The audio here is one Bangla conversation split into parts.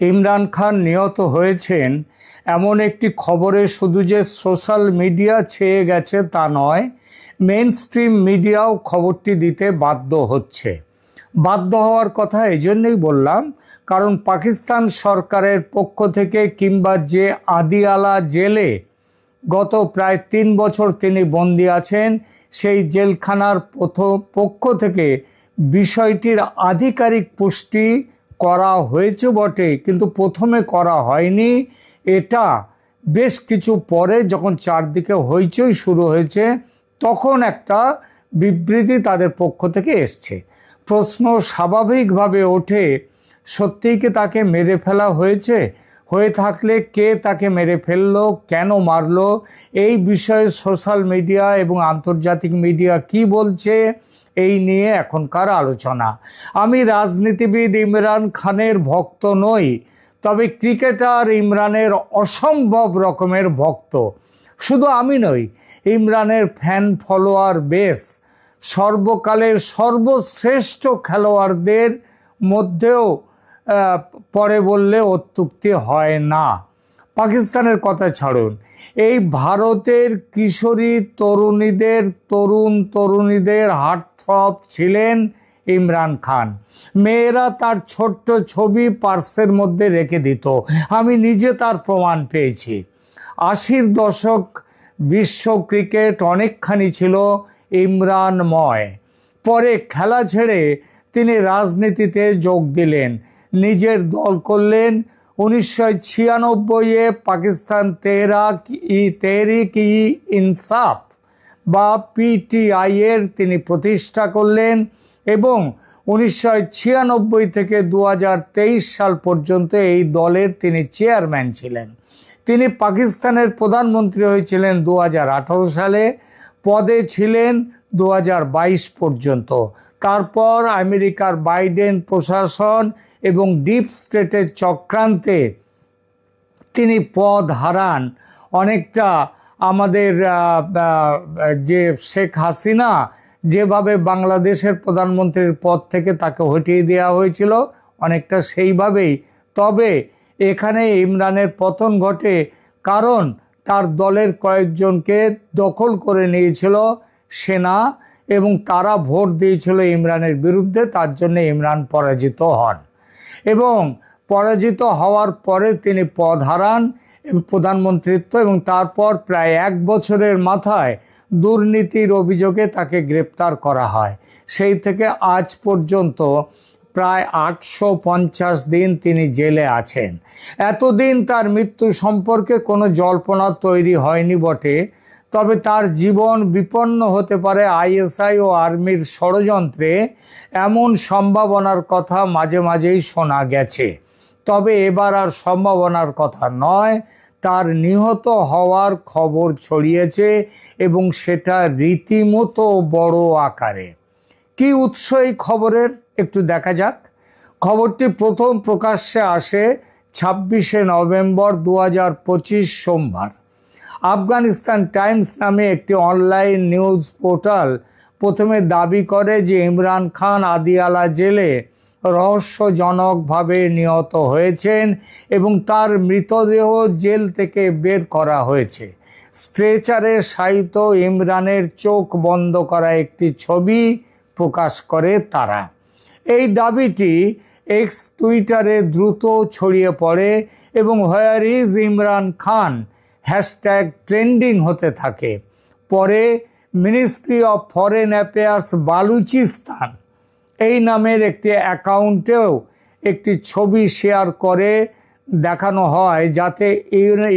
ইমরান খান নিহত হয়েছেন, এমন একটি খবরে শুধু যে সোশ্যাল মিডিয়া ছেয়ে গেছে তা নয় মেন স্ট্রিম মিডিয়াও খবরটি দিতে বাধ্য হচ্ছে। বাধ্য হওয়ার কথা এই জন্যই বললাম, কারণ পাকিস্তান সরকারের পক্ষ থেকে কিংবা যে আদিয়ালা জেলে গত প্রায় তিন বছর তিনি বন্দী আছেন, সেই জেলখানার প্রথম পক্ষ থেকে বিষয়টির আধিকারিক পুষ্টি করা হয়েছে বটে, কিন্তু প্রথমে করা হয়নি। এটা বেশ কিছু পরে যখন চারদিকে হইচই শুরু হয়েছে, তখন একটা বিবৃতি তাদের পক্ষ থেকে এসছে। প্রশ্ন স্বাভাবিকভাবে ওঠে, সত্যিই কি তাকে মেরে ফেলা হয়েছে? হয়ে থাকলে কে তাকে মেরে ফেলল? কেন মারলো? এই বিষয়ে সোশ্যাল মিডিয়া এবং আন্তর্জাতিক মিডিয়া কি বলছে? এই নিয়ে এখনকার আলোচনা। আমি রাজনীতিবিদ ইমরান খানের ভক্ত নই, তবে ক্রিকেটার ইমরানের অসম্ভব রকমের ভক্ত। শুধু আমি নই, ইমরানের ফ্যান ফলোয়ার বেশ। সর্বকালের সর্বশ্রেষ্ঠ খেলোয়াড়দের মধ্যেও পরে বললে অত্যুক্তি হয় না। পাকিস্তানের কথা ছাড়ুন। এই ভারতের কিশোরী তরুণীদের, তরুণ তরুণীদের হার্টথ্রব ছিলেন ইমরান খান। মেয়েরা তার ছোট্ট ছবি পার্সের মধ্যে রেখে দিত। আমি নিজে তার প্রমাণ পেয়েছি। আশির দশক বিশ্ব ক্রিকেট অনেকখানি ছিল ইমরানময়। পরে খেলা ছেড়ে তিনি রাজনীতিতে যোগ দিলেন, নিজের দল করলেন উনিশশো পাকিস্তান তেহরাক ই তেহরিক ই ইনসাফ বা পিটিআই এর তিনি প্রতিষ্ঠা করলেন এবং উনিশশো ছিয়ানব্বই থেকে দু হাজার তেইশ সাল পর্যন্ত এই দলের তিনি চেয়ারম্যান ছিলেন। তিনি পাকিস্তানের প্রধানমন্ত্রী হয়েছিলেন দু হাজার আঠারো সালে। পদে ছিলেন দু হাজার বাইশ পর্যন্ত। তারপর আমেরিকার বাইডেন প্রশাসন এবং ডিপ স্টেটের চক্রান্তে তিনি পদ হারান। অনেকটা আমাদের যে শেখ হাসিনা যেভাবে বাংলাদেশের প্রধানমন্ত্রীর পদ থেকে তাকে হটিয়ে দেওয়া হয়েছিল, অনেকটা সেইভাবেই। তবে এখানে ইমরানের পতন ঘটে কারণ তার দলের কয়েকজনকে দখল করে নিয়েছিল সেনা এবং তারা ভোট দিয়েছিল ইমরানের বিরুদ্ধে, তার জন্য ইমরান পরাজিত হন। এবং পরাজিত হওয়ার পরে তিনি পদ হারান প্রধানমন্ত্রিত্ব, এবং তারপর প্রায় এক বছরের মাথায় দুর্নীতির অভিযোগে তাকে গ্রেপ্তার করা হয়। সেই থেকে আজ পর্যন্ত প্রায় আটশো পঞ্চাশ দিন তিনি জেলে আছেন। এতদিন তার মৃত্যু সম্পর্কে কোনো জল্পনা তৈরি হয়নি বটে, তবে তার জীবন বিপন্ন হতে পারে আইএসআই ও আর্মির ষড়যন্ত্রে, এমন সম্ভাবনার কথা মাঝে মাঝেই শোনা গেছে। তবে এবার আর সম্ভাবনার কথা নয়, তার নিহত হওয়ার খবর ছড়িয়েছে এবং সেটা রীতিমতো বড় আকারে। কি উৎস এই খবরের? একটু দেখা যাক। খবরটি প্রথম প্রকাশ্যে আসে ছাব্বিশে নভেম্বর দু হাজার পঁচিশ সোমবার। আফগানিস্তান টাইমস নামে একটি অনলাইন নিউজ পোর্টাল প্রথমে দাবি করে যে ইমরান খান আদিয়ালা জেলে রহস্যজনকভাবে নিহত হয়েছেন এবং তার মৃতদেহ জেল থেকে বের করা হয়েছে। স্ট্রেচারে সাহিত্য ইমরানের চোখ বন্ধ করা একটি ছবি প্রকাশ করে তারা। এই দাবিটি এক্স টুইটারে দ্রুত ছড়িয়ে পড়ে এবং where is Imran Khan hashtag trending হতে থাকে। পরে ministry of foreign affairs Balochistan এই নামের একটি অ্যাকাউন্টেও একটি ছবি শেয়ার করে দেখানো হয় যাতে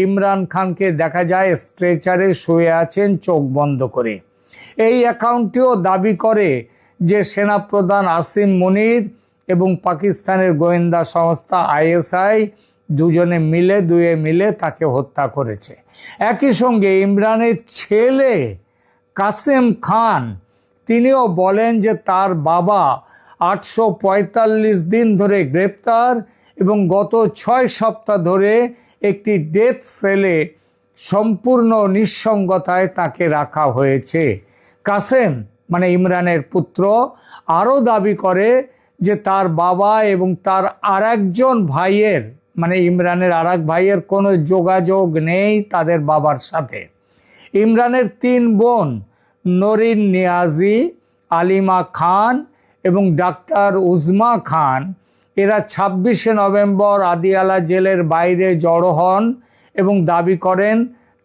ইমরান খানকে দেখা যায় স্ট্রেচারে শুয়ে আছেন, চোখ বন্ধ করে। এই অ্যাকাউন্টটিও দাবি করে যে সেনাপ্রধান আসিম মনির এবং পাকিস্তানের গোয়েন্দা সংস্থা আইএসআই দুজনে মিলে, দুয়ে মিলে তাকে হত্যা করেছে। একই সঙ্গে ইমরানের ছেলে কাসেম খান, তিনিও বলেন যে তার বাবা আটশো পঁয়তাল্লিশ দিন ধরে গ্রেপ্তার এবং গত ছয় সপ্তাহ ধরে একটি ডেথ সেলে সম্পূর্ণ নিঃসঙ্গতায় তাকে রাখা হয়েছে। কাসেম মানে ইমরানের পুত্র, আরও দাবি করে যে তার বাবা এবং তার আরেকজন ভাইয়ের মানে ইমরানের আর ভাইয়ের কোনো যোগাযোগ নেই তাদের বাবার সাথে। ইমরানের তিন বোন, নরিন নিয়াজি, আলিমা খান এবং ডাক্তার উজমা খান। এরা ছাব্বিশে নভেম্বর আদিয়ালা জেলের বাইরে জড়ো হন এবং দাবি করেন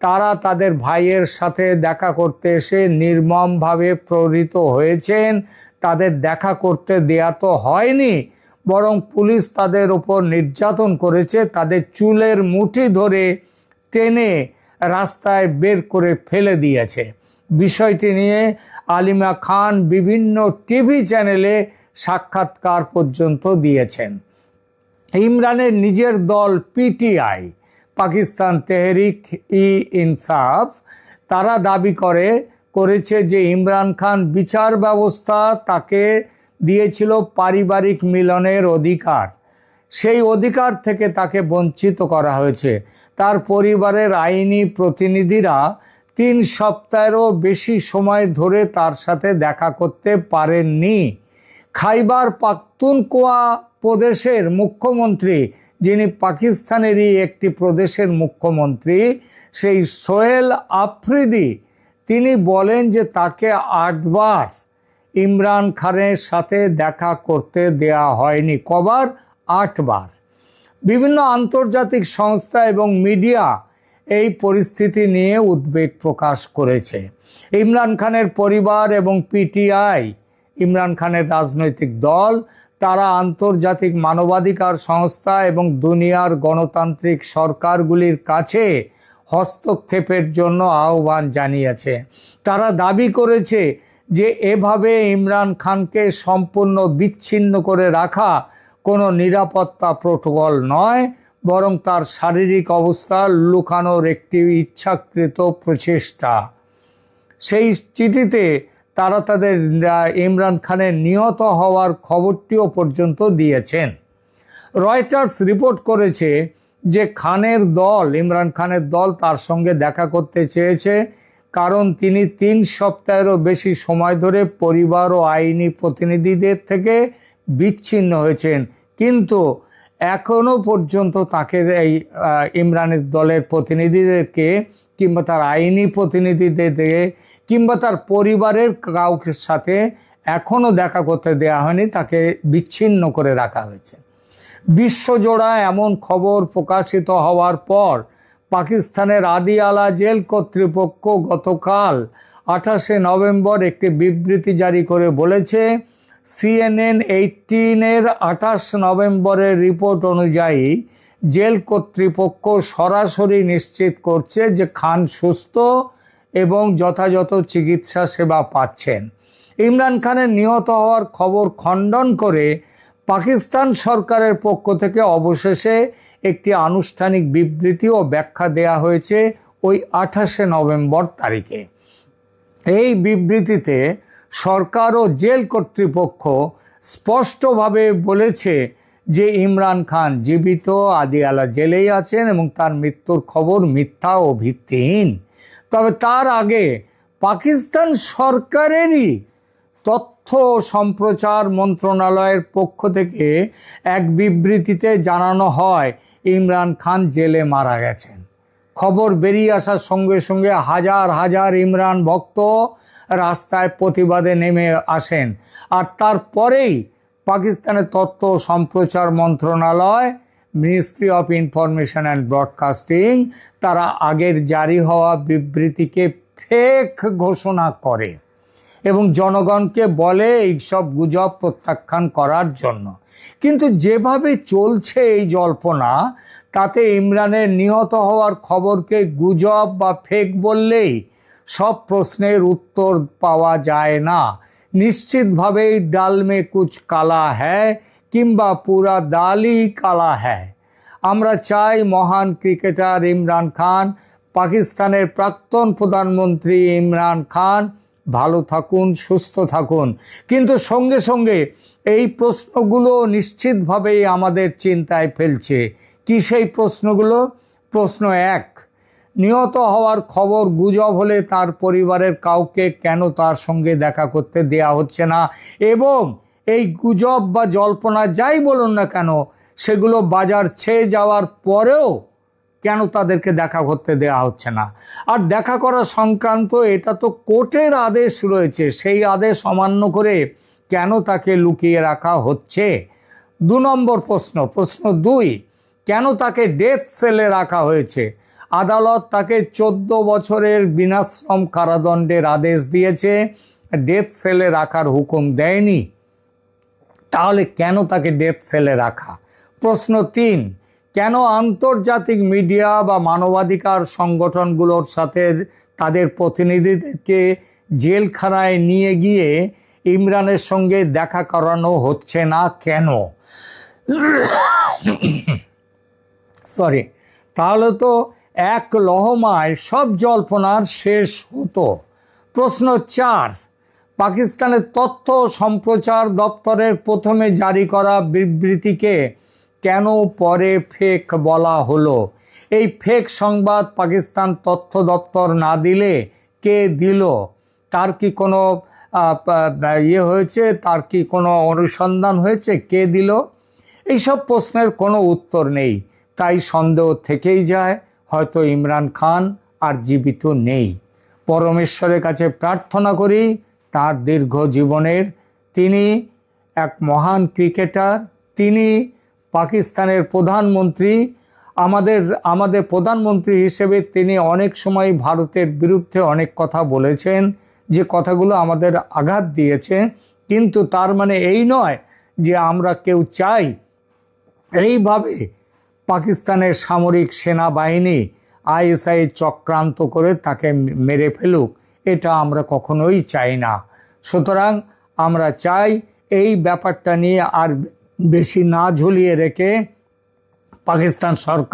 তারা তাদের ভাইয়ের সাথে দেখা করতে এসে নির্মমভাবে প্রহৃত হয়েছেন। তাদের দেখা করতে দেয়া তো হয়নি, বরং পুলিশ তাদের ওপর নির্যাতন করেছে। তাদের চুলের মুঠি ধরে টেনে রাস্তায় বের করে ফেলে দিয়েছে। বিষয়টি নিয়ে আলিমা খান বিভিন্ন টিভি চ্যানেলে সাক্ষাৎকার পর্যন্ত দিয়েছেন। ইমরানের নিজের দল পিটিআই পাকিস্তান তেহরিক ই ইনসাফ, তারা দাবি করে, করেছে যে ইমরান খান বিচার ব্যবস্থা তাকে দিয়েছিল পারিবারিক মিলনের অধিকার। সেই অধিকার থেকে তাকে বঞ্চিত করা হয়েছে। তার পরিবারের আইনি প্রতিনিধিরা তিন সপ্তাহেরও বেশি সময় ধরে তার সাথে দেখা করতে পারেননি। খাইবার পাখতুনকোয়া প্রদেশের মুখ্যমন্ত্রী যিনি পাকিস্তানেরই একটি প্রদেশের মুখ্যমন্ত্রী, সেই সোহেল আফ্রিদি, তিনি বলেন যে তাকে আটবার ইমরান খানের সাথে দেখা করতে দেয়া হয়নি। কবার? আটবার। বিভিন্ন আন্তর্জাতিক সংস্থা এবং মিডিয়া এই পরিস্থিতি নিয়ে উদ্বেগ প্রকাশ করেছে। ইমরান খানের পরিবার এবং পিটিআই ইমরান খানের রাজনৈতিক দল তারা আন্তর্জাতিক মানবাধিকার সংস্থা এবং দুনিয়ার গণতান্ত্রিক সরকারগুলির কাছে হস্তক্ষেপের জন্য আহ্বান জানিয়েছে। তারা দাবি করেছে যে এভাবে ইমরান খানকে সম্পূর্ণ বিচ্ছিন্ন করে রাখা কোনো নিরাপত্তা প্রোটোকল নয়, বরং তার শারীরিক অবস্থা লুকানোর একটি ইচ্ছাকৃত প্রচেষ্টা। সেই চিঠিতে তারা তাদের ইমরান খানের নিহত হওয়ার খবরটিও পর্যন্ত দিয়েছেন। রয়টার্স রিপোর্ট করেছে যে খানের দল, ইমরান খানের দল তার সঙ্গে দেখা করতে চেয়েছে, কারণ তিনি তিন সপ্তাহেরও বেশি সময় ধরে পরিবার ও আইনি প্রতিনিধিদের থেকে বিচ্ছিন্ন হয়েছেন। কিন্তু এখনও পর্যন্ত তাকে এই ইমরানের দলের প্রতিনিধিদেরকে কিংবা তার আইনি প্রতিনিধিদের কিংবা তার পরিবারের কাউকে সাথে এখনও দেখা করতে দেওয়া হয়নি, তাকে বিচ্ছিন্ন করে রাখা হয়েছে। বিশ্বজোড়া এমন খবর প্রকাশিত হওয়ার পর পাকিস্তানের আদিয়ালা জেল কর্তৃপক্ষ গতকাল আঠাশে নভেম্বর একটি বিবৃতি জারি করে বলেছে সিএনএন এইটিনের আঠাশ নভেম্বরের রিপোর্ট অনুযায়ী জেল কর্তৃপক্ষ সরাসরি নিশ্চিত করছে যে খান সুস্থ এবং যথাযথ চিকিৎসা সেবা পাচ্ছেন। ইমরান খানের নিহত হওয়ার খবর খণ্ডন করে পাকিস্তান সরকারের পক্ষ থেকে অবশেষে একটি আনুষ্ঠানিক বিবৃতি ও ব্যাখ্যা দেয়া হয়েছে ওই আঠাশে নভেম্বর তারিখে। এই বিবৃতিতে সরকার ও জেল কর্তৃপক্ষ স্পষ্টভাবে বলেছে যে ইমরান খান জীবিত আদিয়ালা জেলেই আছেন এবং তার মৃত্যুর খবর মিথ্যা ও ভিত্তিহীন। তবে তার আগে পাকিস্তান সরকারেরই তথ্য সম্প্রচার মন্ত্রণালয়ের পক্ষ থেকে এক বিবৃতিতে জানানো হয়, ইমরান খান জেলে মারা গেছেন। খবর বেরিয়ে আসার সঙ্গে সঙ্গে হাজার হাজার ইমরান ভক্ত রাস্তায় প্রতিবাদে নেমে আসেন। আর তারপরেই পাকিস্তানের তথ্য সম্প্রচার মন্ত্রণালয় ministry of information and broadcasting তারা আগের জারি হওয়া বিবৃতিকে ফেক ঘোষণা করে এবং জনগণকে বলে এইসব গুজব প্রত্যাখ্যান করার জন্য। কিন্তু যেভাবে চলছে এই জল্পনা, তাতে ইমরানের নিহত হওয়ার খবরকে গুজব বা ফেক বললেই সব প্রশ্নের উত্তর পাওয়া যায় না। নিশ্চিতভাবেই ডাল মে কুচ কালা হ্যায় কিংবা পুরা ডালই কালা হ্যায়। আমরা চাই মহান ক্রিকেটার ইমরান খান, পাকিস্তানের প্রাক্তন প্রধানমন্ত্রী ইমরান খান ভালো থাকুন, সুস্থ থাকুন। কিন্তু সঙ্গে সঙ্গে এই প্রশ্নগুলো নিশ্চিতভাবেই আমাদের চিন্তায় ফেলছে। কি সেই প্রশ্নগুলো? প্রশ্ন এক নিহত হওয়ার খবর গুজব হলে তার পরিবারের কাউকে কেন তার সঙ্গে দেখা করতে দেয়া হচ্ছে না? এবং এই গুজব বা জল্পনা যাই বলুন না কেন, সেগুলো বাজার ছেয়ে যাওয়ার পরেও কেন তাদেরকে দেখা করতে দেওয়া হচ্ছে না? আর দেখা করা সংক্রান্ত এটা তো কোর্টের আদেশ রয়েছে, সেই আদেশ অমান্য করে কেন তাকে লুকিয়ে রাখা হচ্ছে? দু নম্বর প্রশ্ন প্রশ্ন দুই, কেন তাকে ডেথ সেলে রাখা হয়েছে? আদালত তাকে চোদ্দ বছরের বিনাশ্রম কারাদণ্ডের আদেশ দিয়েছে। ডেথ সেলে রাখার হুকুম দেয়নি। তাহলে কেন তাকে ডেথ সেলে রাখা? প্রশ্ন তিন, কেন আন্তর্জাতিক মিডিয়া বা মানবাধিকার সংগঠনগুলোর সাথে তাদের প্রতিনিধিদেরকে জেলখানায় নিয়ে গিয়ে ইমরানের সঙ্গে দেখা করানো হচ্ছে না কেন? সরি তাহলে তো এক লহমায় সব জল্পনার শেষ হতো। প্রশ্ন চার, পাকিস্তানের তথ্য সম্প্রচার দপ্তরের প্রথমে জারি করা বিবৃতিকে কেন পরে ফেক বলা হলো? এই ফেক সংবাদ পাকিস্তান তথ্য দপ্তর না দিলে কে দিল? তার কি কোনো ইয়ে হয়েছে? তার কি কোনো অনুসন্ধান হয়েছে? কে দিল? এইসব প্রশ্নের কোনো উত্তর নেই। তাই সন্দেহ থেকেই যায়। হয়তো ইমরান খান আর জীবিত নেই। পরমেশ্বরের কাছে প্রার্থনা করি, তার দীর্ঘ জীবনের তিনি এক মহান ক্রিকেটার, তিনি পাকিস্তানের প্রধানমন্ত্রী, আমাদের আমাদের প্রধানমন্ত্রী হিসেবে তিনি অনেক সময় ভারতের বিরুদ্ধে অনেক কথা বলেছেন, যে কথাগুলো আমাদের আঘাত দিয়েছে। কিন্তু তার মানে এই নয় যে আমরা কেউ চাই। এইভাবে পাকিস্তানের সামরিক সেনাবাহিনী আইএসআই চক্রান্ত করে তাকে মেরে ফেলুক, এটা আমরা কখনোই চাই না। সুতরাং আমরা চাই এই ব্যাপারটা নিয়ে আর বেশি না ঝুলিয়ে রেখে পাকিস্তান সরকার